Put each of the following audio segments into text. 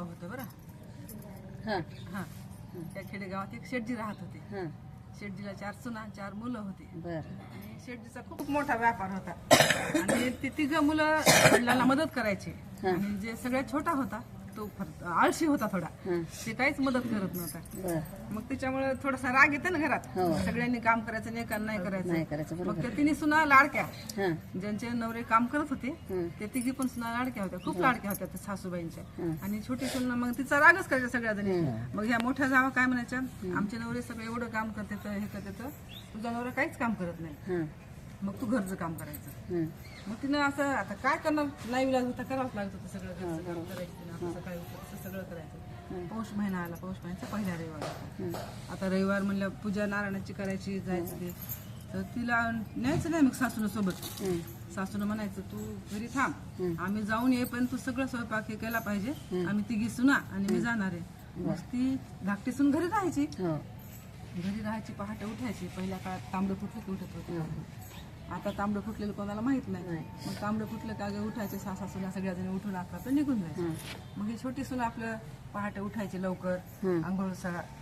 खेडेगाव होतं बरं. हा. हा. त्या खेडेगावात एक शेटजी राहत होते. हा. शेटजीला चार सुना चार मुलं होती. बर. आणि शेटजीचा खूप मोठा व्यापार होता. आणि ते तिघ मुलं वडिलांना मदत करायचे. आणि जे सगळ्यात छोटा होता तो आळशी होता थोडा. हं. ते काहीच मदत करत नव्हता. बर. मग त्याच्यामुळे थोडासा राग येते ना घरात. हो. सगळ्यांनी काम करायचं नाही नाही नाही करायचं करायचं मग त्या तिन्ही सुना लाडक्या. हा. ज्यांचे नवरे काम करत होते हं. ते तिघी पण सुना लाडक्या होत्या खूप लाडक्या होत्या त्या सासूबाईंच्या. हं. आणि छोटी सुना मग तिचा रागच करायचा सगळ्या जणी. मग ह्या मोठ्या जावा काय म्हणायच्या? आमचे नवरे सगळे एवढं काम करते तर हे करते तर तुझ्या नवरा काहीच काम करत नाही. हा. मग तू घरचं काम करायचं. हं. मग तिनं असं आता काय करणार? नाही विलाज होता करावंच लागत होतं सगळं घरचं काम करायचं. तिनं सकाळी उठायचं सगळं करायचं. पौष महिना आला पौष महिन्याचा पहिला रविवार. आता रविवार म्हणलं पूजा नारायणाची करायची जायचं तर तिला न्यायचं नाही मग सासून सोबत. सासून म्हणायचं तू घरी थांब. आम्ही जाऊन येईपर्यंत तू सगळं स्वयंपाक हे केला पाहिजे. आम्ही तिघी सुना आणि मी जाणार आहे. मग ती धाकटी सून घरी राहायची. हो. घरी राहायची पहाटे उठायची. पहिल्या काळात तांबडं फुटलं की उठत होते. आता तांबडं फुटलेलं कोणाला माहीत नाही. मग तांबडं फुटलं का ग उठायचे सासा सुना सगळ्या जणी उठून अकरा तर निघून जायचे. मग ही छोटी सून आपलं पहाटे उठायची लवकर. आंघोळ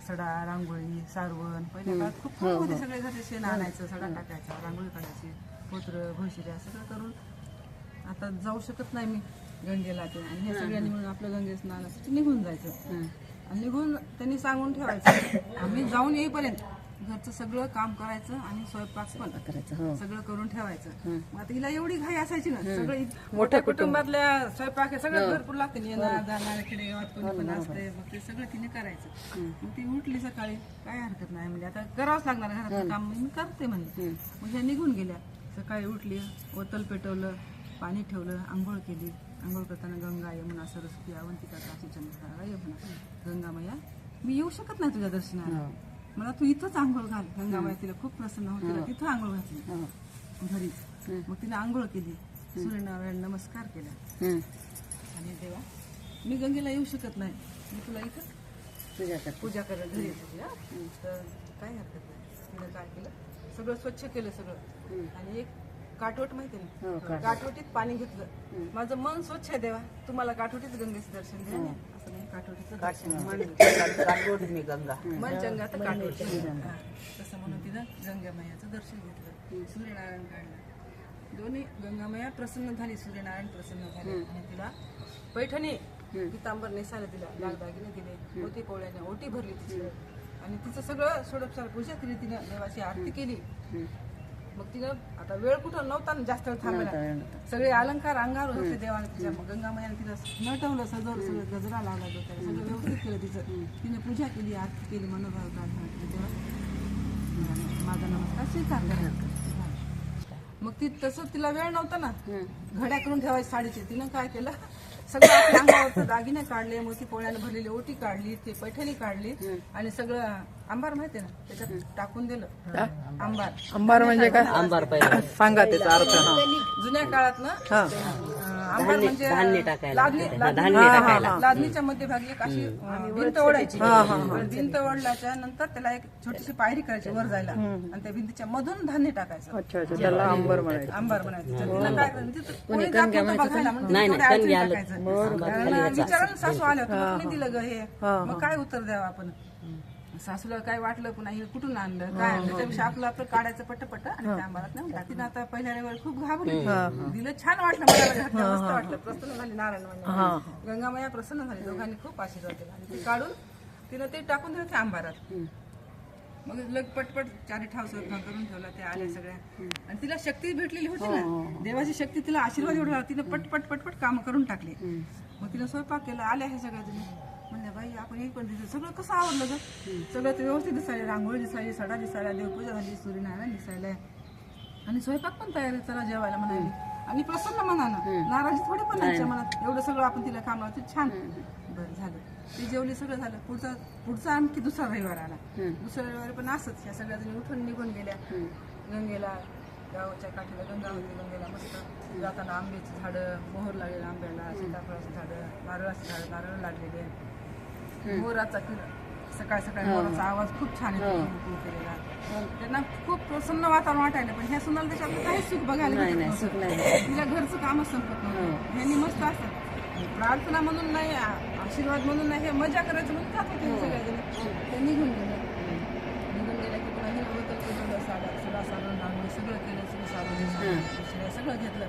सडा रांगोळी सारवण. पहिल्या काळात खूप खूप होते सगळे घरचे शेण आणायचं सडा टाकायचा रांगोळी काढायची पोत्र भोशिऱ्या सगळं करून आता जाऊ शकत नाही मी गंगेला ते. आणि हे सगळ्यांनी मिळून आपलं गंगे स्नानासाठी निघून जायचं. आणि निघून त्यांनी सांगून ठेवायचं आम्ही जाऊन येईपर्यंत घरचं सगळं काम करायचं आणि स्वयंपाक पण करायचं हो. सगळं करून ठेवायचं. हं. मग आता हिला एवढी घाई असायची ना सगळं मोठ्या कुटुंबातल्या स्वयंपाक हे सगळं भरपूर लागते. येणार जाणार खेडेगावात कोणी पण असते. मग ते सगळं तिने करायचं. मग ती उठली सकाळी. काय हरकत नाही म्हणजे आता करावंच लागणार घरातलं काम. मी करते म्हणजे हं. मग ह्या निघून गेल्या. सकाळी उठली ओतल पेटवलं पाणी ठेवलं आंघोळ केली. आंघोळ करताना गंगा यमुना सरस्वती अवंतिका काशी चंद्रभागा यमुना गंगा मैया मी येऊ शकत नाही तुझ्या दर्शनाला. हो. मला तू इथंच आंघोळ घाल. गंगा मैया तिला खूप प्रसन्न होत तिला तिथं आंघोळ घातली. हो. घरी. हं. मग तिने आंघोळ केली. सूर्यनारायण नमस्कार केला. हं. आणि देवा मी गंगेला येऊ शकत नाही. मी तुला इथं तुझ्या कर पूजा करायला घरी तर काय हरकत नाही. तिनं काय केलं? सगळं स्वच्छ केलं सगळं. हं. आणि एक काठवट माहिती हो, ना? काठवट. काठवटीत पाणी घेतलं. माझं मन स्वच्छ आहे देवा. तुम्हाला काठवटीत गंगेचं दर्शन द्या दर्शन काटोडीने गंगा. मन चंगा तर. तसं म्हणून तिनं गंगामयाचं दर्शन घेतलं. सूर्यनारायण काढलं. दोन्ही गंगामया प्रसन्न झाली सूर्यनारायण प्रसन्न झाले आणि तिला पैठणी पितांबर नेसायला दिला दागदागिने दिले. ओटी पोळ्याने ओटी भरली तिची आणि तिचं सगळं सोडपसार पूजा केली तिनं देवाची आरती केली. मग तिनं आता वेळ कुठं नव्हता ना जास्त वेळ थांबायला. सगळे अलंकार अंगावर होते देवाने तिच्या मग गंगामयाने तिला नटवलं सजवलं सगळं गजरा लावला डोक्याला सगळं व्यवस्थित केलं तिचं. तिने पूजा केली आरती केली मनोभाव तेव्हा. माझा नमस्कार स्वीकार करा. मग ती तसं तिला वेळ नव्हता ना. घड्या करून ठेवायची साडीची. तिनं काय केलं? सगळं आपल्या अंगावरचं दागिने काढले मोती पोळ्याने भरलेली ओटी काढली ते पैठणी काढली आणि सगळं आंबार माहितीये ना? त्याच्यात टाकून दिलं. आंबार. अंबार म्हणजे काय? पाहिजे सांगा त्याचा अर्थ. जुन्या काळात ना हा आंबार म्हणजे धान्य टाकायला. लादणी लादणी- लादणीच्या मध्यभागी एक अशी अं, भिंत ओढायची. आणि भिंत ओढल्याच्या नंतर त्याला एक छोटीशी पायरी करायची वर जायला. आणि त्या भिंतीच्या मधून धान्य टाकायचं. अच्छा अच्छा. त्याला अंबर म्हणायचं. आंबार बनायचं तर तिनं काय केलं तिथं कोणी जात नव्हतं बघायला म्हणून नाही, आलं. टाकायचं. कारण विचारायला सासू आल्या होत्या कोणी दिलं ग हे. मग काय उत्तर द्यावं आपण? सासूला काय वाटलं पुन्हा हे कुठून आणलं काय आणलं? त्यापेक्षा आपलं आपलं काढायचं पटपट आणि त्या आंबारात नेऊन टाक. तिनं आता पहिल्या रविवारी खूप घाबरली. दिलं छान वाटलं मला घातलं मस्त वाटलं. प्रसन्न झाली नारायण म्हणजे गंगामया प्रसन्न झाली दोघांनी खूप आशीर्वाद दिला. आणि ते काढून तिनं ते टाकून दिलं त्या आंबारात मग लग पटपट चारी ठाव करून ठेवला ते आल्या सगळ्या. आणि तिला शक्ती भेटलेली होती ना. देवाची शक्ती तिला आशीर्वाद एवढा. तिनं पटपट पटपट काम करून टाकले. मग तिनं स्वयंपाक केला आल्या हे सगळ्या जणी. म्हणलं बाई आपण हे पण दिसलं सगळं कसं आवडलं ग? सगळं ते व्यवस्थित दिसायला रांगोळी दिसायली सडा दिसायला देवपूजा झाली सूर्यनारायण दिसायला आणि स्वयंपाक पण तयार आहे चला जेवायला म्हणाली. आणि प्रसन्न मनानं नाराजी थोडी पण नाही. मनात. एवढं सगळं आपण तिला काम लावतो छान. बरं झालं. ते जेवली सगळं झालं. पुढचा पुढचा आणखी दुसरा रविवार आला. दुसऱ्या रविवारी पण असंच. ह्या सगळ्या जणी उठून निघून गेल्या. गंगेला गावाच्या काठीला गंगा होती गंगेला मस्त जाताना आंब्याची झाडं मोहर लागलेलं आंब्याला सीताफळाची झाडं नारळाची झाडं नारळ लागलेले. मोराचा सकाळ सकाळी मोराचा आवाज खूप छान येतो केलेला. त्यांना खूप प्रसन्न वातावरण वाटायला पण ह्या सुनाला त्याच्यातलं काही सुख बघायला नाही भेटत नाही नव्हतं. सुख नाही तिला घरचं कामच संपत नव्हतं. ह्यांनी मस्त असतात प्रार्थना म्हणून नाही आशीर्वाद म्हणून नाही हे मजा करायचं म्हणून जात होते सगळ्याजण ते निघून गेले. निघून गेल्या की पुन्हा हे सगळं साडा सडा सारण आंघोळ सगळं केलं सगळं सगळं घेतलं.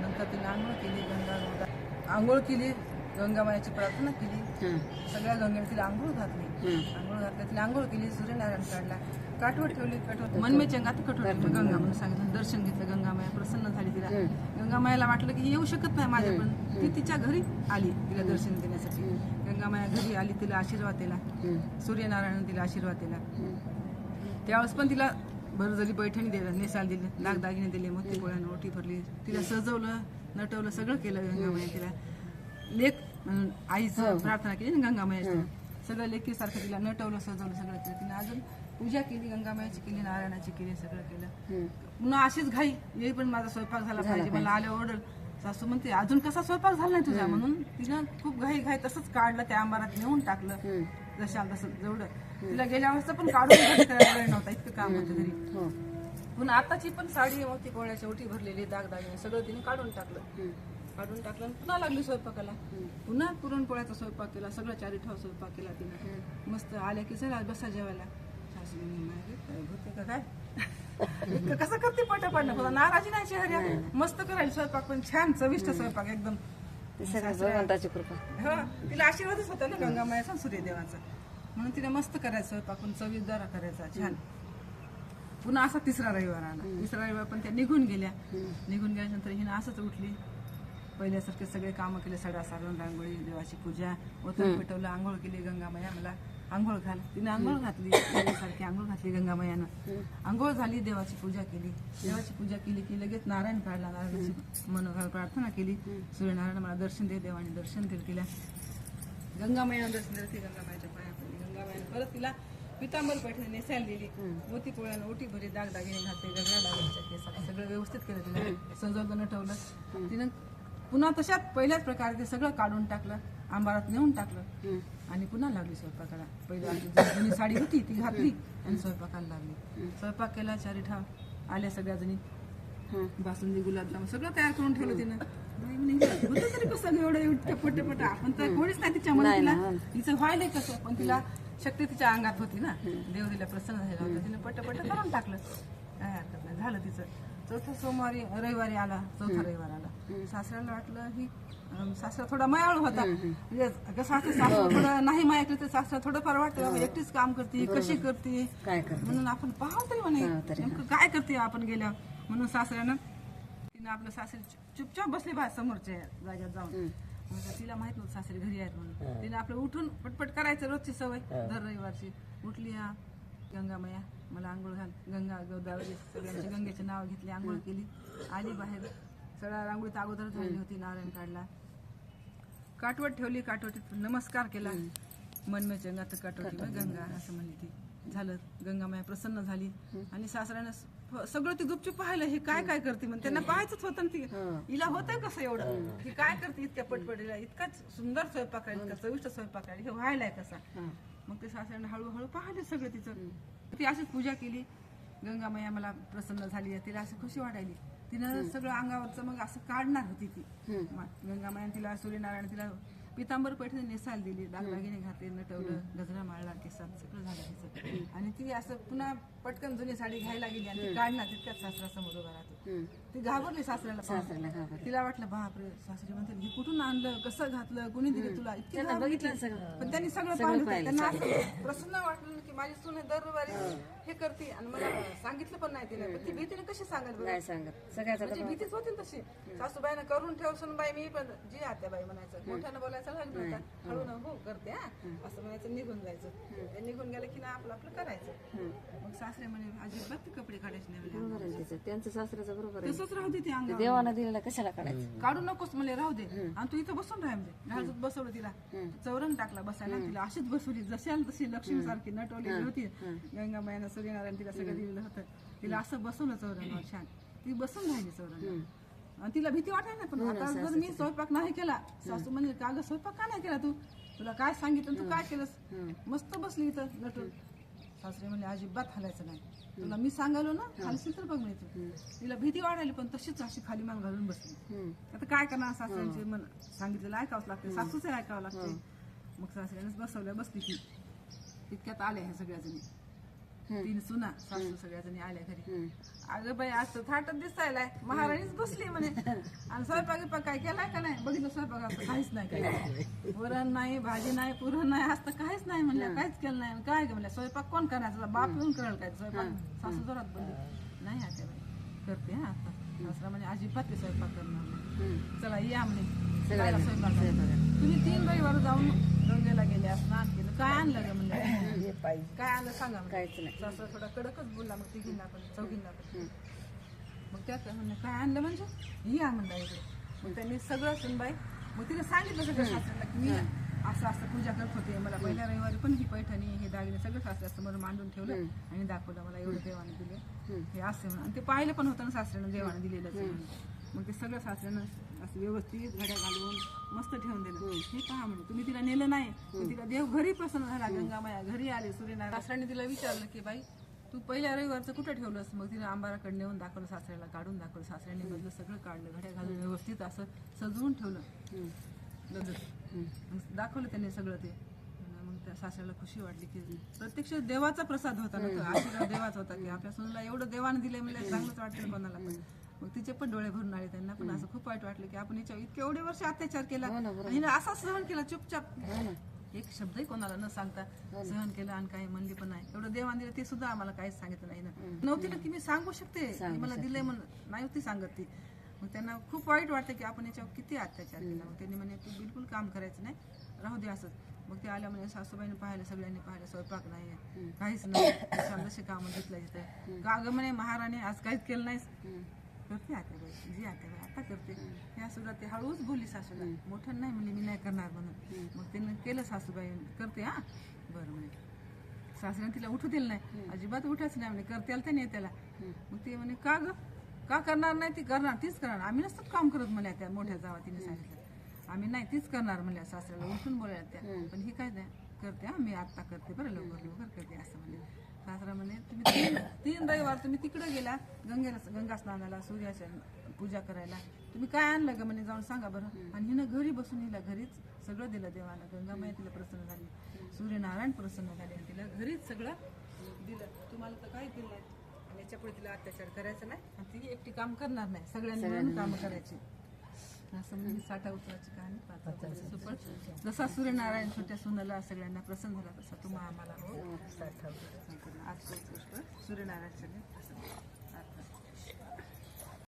नंतर तिने आंघोळ केली गंगा आंघोळ केली. गंगामायाची प्रार्थना केली. सगळ्या गंगेने तिला आंघोळ घातली. आंघोळ घातली तिला आंघोळ केली. सूर्यनारायण काढला. काठवट ठेवली. काठवट मनमेच्या गात कठोट ठेवली. गंगा म्हणून सांगितलं. दर्शन घेतलं. गंगामाया प्रसन्न झाली तिला. गंगामायाला वाटलं की येऊ शकत नाही माझ्या पण ती तिच्या घरी आली तिला दर्शन देण्यासाठी. गंगामाया घरी आली तिला आशीर्वाद दिला. सूर्यनारायण तिला आशीर्वाद दिला. त्यावेळेस पण तिला बरं झाली पैठणी दिलं नेसाल दिलं दागदागिने दिले मोती पोळ्यानं ओटी भरली. तिला सजवलं नटवलं सगळं केलं गंगामाया तिला. लेख आईचं प्रार्थना केली ना गंगामायाची सगळं लेखीसारखं तिला नटवलं सजवलं सगळं केलं. तिने अजून पूजा केली गंगामायाची केली नारायणाची केली सगळं केलं. पुन्हा अशीच घाई. येई पण माझा स्वयंपाक झाला पाहिजे. मला आल्या ऑर्डर सासू म्हणते अजून कसा स्वयंपाक झाला नाही तुझा? म्हणून तिनं खूप घाई घाई तसंच काढलं त्या अंबारात नेऊन टाकलं. जशाल तसं जेवढं. तिला गेल्या वेळेस पण काढून वेळ नव्हता इतकं काम होतं घरी. पुन्हा आताची पण साडी मोती पोळ्याच्या ओटी भरलेली दागदागिने सगळं तिने काढून टाकलं. काढून टाकलं आणि पुन्हा लागली स्वयंपाकाला. पुन्हा पुरणपोळ्याचा स्वयंपाक केला सगळं चारी ठाव स्वयंपाक केला तिने. मस्त आल्या की चला बसा जेवायला. सासू म्हणे, "मागे काय होते का काय? इतकं कसं करते पटापट पुन्हा नाराजी नाही चेहऱ्या मस्त करायला स्वयंपाक पण छान चविष्ट स्वयंपाक एकदम. भगवंताची कृपा. हो तिला आशीर्वादच होता ना गंगामायाचा सूर्यदेवाचा म्हणून तिला मस्त करायचं स्वयंपाक पण चवीदार करायचा छान. पुन्हा असा तिसरा रविवार आला. तिसरा रविवार पण त्या निघून गेल्या. निघून गेल्यानंतर हिनं असंच उठली. पहिल्यासारखे सगळे कामं केले सडा सारण रांगोळी देवाची पूजा ओतून पेटवलं आंघोळ केली गंगामाया मला आंघोळ घाल. तिने आंघोळ घातली सारखी आंघोळ घातली गंगामायानं. आंघोळ झाली देवाची पूजा केली. देवाची पूजा केली की लगेच नारायण काढला नारायणाची मनोभाव प्रार्थना केली. सूर्यनारायण मला दर्शन दे देवाने दर्शन दिलं तिला. गंगामायानं दर्शन दिलं ती गंगामायाच्या पाया पडली. गंगामायानं परत तिला पितांबर पैठणी नेसायला दिली. मोती पोळ्यानं ओटी भरी दाग दागिने घातले गगऱ्या डागाच्या केसात सगळं व्यवस्थित केलं तिला सजवलं नटवलं तिनं पुन्हा तशाच पहिल्याच प्रकारे ते सगळं काढून टाकलं आंबारात नेऊन टाकलं. आणि पुन्हा लागली स्वयंपाकाला. पहिली आपली जी जुनी साडी होती ती घातली आणि स्वयंपाकाला लागली स्वयंपाक केला चारी ठाव आल्या सगळ्या जणी बासुंदी गुलाबजाम सगळं तयार करून ठेवलं तिनं. होतं तरी कसं एवढं एवढं पट आपण तर कोणीच नाही तिच्या मनात तिला. तिचं व्हायलंय कसं? पण तिला शक्ती तिच्या अंगात होती ना. देव तिला प्रसन्न झाला होता. तिने पट पट करून टाकलं. काय हरकत नाही. झालं तिचं. चौथा सोमवारी रविवारी आला चौथा रविवार आला. सासऱ्याला वाटलं ही सासरा थोडा मायाळू होता. म्हणजे कसं असतं सासरा थोडं नाही माया तर सासरा थोडं फार वाटतं एकटीच काम करते कशी करते? म्हणून आपण पाहावं तरी म्हणे नेमकं काय करते आपण गेल्या म्हणून सासऱ्यानं तिनं आपलं सासरी चुप- चुपचाप बसली बाहेर समोरच्या जाग्यात जाऊन. तिला माहीत नव्हतं सासरी घरी आहेत म्हणून. तिने आपलं उठून पटपट करायचं रोजची सवय दर रविवारची. उठली हा गंगामया. मला आंघोळ घाल गंगा गोदावरी सगळ्यांचे गंगेचे नाव घेतले आंघोळ केली. आली बाहेर. सगळ्या रांगोळीत अगोदर झाली होती नारायण काढला काटवट ठेवली काटवटीत नमस्कार केला. मनमे चंगात काटवटी गंगा असं म्हणली ती. झालं. गंगामाया प्रसन्न झाली. आणि सासऱ्यानं सगळं ती गुपचूप पाहिलं. हे काय काय करते म्हणून त्यांना पाहायचंच होतं ना ती. हिला होतंय कसं एवढं? ही. काय करते इतक्या पटपटीला? इतकाच सुंदर स्वयंपाक इतका चविष्ट स्वयंपाक हे व्हायलाय कसा? मग ते सासऱ्यानं हळूहळू पाहिले सगळं तिचं. ती अशीच पूजा केली. गंगामाया मला प्रसन्न झाली तिला असं खुशी वाटायली. तिनं सगळं अंगावरचं मग असं काढणार होती ती. गंगामायाने तिला सूर्यनारायण तिला पितांबर पैठणी नेसायला दिली. दागदागिने घातले नटवलं गजरा माळला केसात सगळं झालं तिचं. आणि ती असं पुन्हा पटकन जुनी साडी घ्यायला गेली आणि काढणार तितक्याच उभा राहतो. ती घाबरली सासऱ्याला पाहून. तिला वाटलं बापरे सासरी म्हणते हे कुठून आणलं कसं घातलं कोणी दिलं तुला? इतके बघितलं पण त्यांनी सगळं पाहिलं होतं. त्यांना असं प्रसन्न वाटलं की माझी सून दर रविवारी हे करते. आणि मला सांगितलं पण नाही तिने. पण ती भीतीने कशी सांगत बरं? काय सांगत. सगळ्याचा म्हणजे भीतीच होती ना तशी. सासूबाईनं करून ठेव सुनबाई मी पण जी आत्याबाई म्हणायचं मोठ्यानं बोलायचं लागलं होता हळू ना हो करते हा. असं म्हणायचं निघून जायचं. ते निघून गेलं की ना आपलं आपलं करायचं. मग सासरे म्हणे अजिबात कपडे काढायचे नाही म्हणे. बरोबर आहे तिचं. त्यांचं सासऱ्याचं बरोबर आहे. तसंच राहू दे ते अंगावर. देवानं दिलेला कशाला काढायचं? काढू नकोस मला राहू दे. आणि तू इथं बसून राह म्हणजे. घरात बसवलं तिला. चौरंग टाकला बसायला तिला. अशीच बसवली जशी तशी लक्ष्मी सारखी नटवलेली होती. गंगामायानं सूर्यनारायण तिला सगळं दिलेलं होतं. तिला असं बसवलं चौरंगावर छान. ती बसून राहिली चौरंगावर. आणि तिला भीती वाटायला पण आता जर मी स्वयंपाक नाही केला सासू म्हणजे का ग स्वयंपाक का नाही केला तू? तुला काय सांगितलं? तू काय केलंस? मस्त बसली इथं नटून. सासरे म्हणले अजिबात हालायचं नाही. तुला मी सांगालो ना हालशील तर बघ म्हणे तिला भीती वाढायली पण तशीच अशी खाली मान घालून बसली. आता काय करणार? सासऱ्यांचे मन सांगितलेलं ऐकावंच लागते सासूचे ऐकावं लागते मग सासऱ्यानेच बसवल्या बसली की तितक्यात आल्या ह्या सगळ्या जणी. तीन सुना सासू सगळ्या जणी आल्या घरी. अगं बाई आज तर थाटत दिसायलाय. महाराणीच बसली म्हणे. आणि स्वयंपाक बिपाक काय केलाय का नाही? बघितलं स्वयंपाक असं काहीच नाही काय वरण नाही भाजी नाही पुरण नाही असं काहीच नाही म्हणलं काहीच केलं नाही. काय ग म्हणलं स्वयंपाक कोण करायचा बाप येऊन करेल काय? स्वयंपाक सासू जोरात बोलली. नाही आता बाई करते हा आता. सासरा म्हणजे अजिबात स्वयंपाक करणार नाही. चला या म्हणे. स्वयंपाक. तुम्ही तीन रविवार जाऊन गंगेला गेले स्नान केलं. काय आणलं ग म्हणलं काय आणलं सांगा म्हणलं. काहीच नाही. सासरा थोडा कडकच बोलला मग तिघींना पण चौघींना पण. मग त्यात म्हणलं काय आणलं म्हणजे? या म्हणलं इकडे मग त्यांनी सगळं सुनबाई मग तिने सांगितलं सगळं सासऱ्याला की मी असं असं पूजा करत होते. मला पहिल्या रविवारी पण ही पैठणी हे दागिने सगळं सासऱ्यासमोर मांडून ठेवलं आणि दाखवलं मला एवढं देवाने दिले. हे असे म्हणून. आणि ते पाहिलं पण होतं ना सासऱ्यानं देवाने दिलेलं. मग ते सगळं सासऱ्यानं असं व्यवस्थित घड्या घालून मस्त ठेवून दिलं हे पहा म्हणजे तुम्ही तिला नेलं नाही पण तिला देव घरी प्रसन्न झाला गंगामाया घरी आले सूर्यनारायण. सासऱ्याने तिला विचारलं की बाई तू पहिल्या रविवारचं कुठं ठेवलंस मग तिने आंबाराकडे नेऊन दाखवलं सासऱ्याला काढून दाखवलं. सासऱ्याने मधलं सगळं काढलं घड्या घालून व्यवस्थित असं सजवून ठेवलं. दाखवलं त्याने सगळं ते. मग त्या सासऱ्याला खुशी वाटली की प्रत्यक्ष देवाचा प्रसाद होता ना तो. आशीर्वाद देवाचा होता की आपल्या सुनेला एवढं देवाने दिले म्हणजे चांगलंच वाटलं कोणाला पण. मग तिचे पण डोळे भरून आले त्यांना पण असं खूप वाईट वाटलं की आपण याच्या इतके एवढे वर्ष अत्याचार केला आणि हिनं असा सहन केला चुपचाप. एक शब्दही कोणाला न सांगता सहन केलं आणि काही म्हणली पण नाही. एवढं देवाने दिलं ते सुद्धा आम्हाला काहीच सांगितलं नाही ना. नव्हती ना की मी सांगू शकते. मला दिलंय म्हणून. नाही होती सांगत ती. मग त्यांना खूप वाईट वाटतं की आपण याच्यावर किती अत्याचार केला. मग त्यांनी म्हणे तू बिलकुल काम करायचं नाही. राहू दे असंच. मग ते आल्या म्हणे सासूबाईने पाहिलं सगळ्यांनी पाहिलं स्वयंपाक नाही काहीच नाही. कामं घेतलं तिथे. का म्हणे महाराणी आज काहीच केलं नाहीस. करते आता बाई जी आता बाई आता करते. ह्या सुद्धा ते हळूच बोलली सासूला. मोठं नाही म्हणली मी नाही करणार म्हणून. मग त्यानं केलं सासूबाई करते हा. बरं म्हणे. सासऱ्याने तिला उठू दिलं नाही. अजिबात उठायच नाही म्हणे करते आलं त्याने त्याला. मग ते म्हणे का ग? का करणार नाही? ती करणार तीच करणार. आम्ही नसतात काम करत म्हणल्या त्या मोठ्या जावा तिने सांगितलं. आम्ही नाही तीच करणार म्हणल्या सासऱ्याला उठून बोलायला त्या पण ही काय नाही करते हा मी आत्ता करते बरं लवकर लवकर करते असं म्हणे. सासरा म्हणे तुम्ही तीन तीन रविवार तुम्ही तिकडे गेला गंगेला गंगा स्नानाला सूर्याच्या पूजा करायला. तुम्ही काय आणलं ग म्हणे जाऊन सांगा बरं. आणि हिनं घरी बसून हिला घरीच सगळं दिलं देवाला गंगामाया तिला प्रसन्न झाली. सूर्यनारायण प्रसन्न झाले आणि तिला घरीच सगळं दिलं. तुम्हाला तर काय दिलं नाही. आणि याच्यापुढे तिला अत्याचार करायचा नाही. आणि ती एकटी काम करणार नाही. सगळ्यांनी मिळून कामं करायची. असं म्हणजे साठा उतराची कहाणी सुपर जसा सूर्यनारायण छोट्या सुनाला सगळ्यांना प्रसन्न झाला तसा तुम्हा आम्हाला हो. आज सूर्यनारायण सगळे प्रसन्न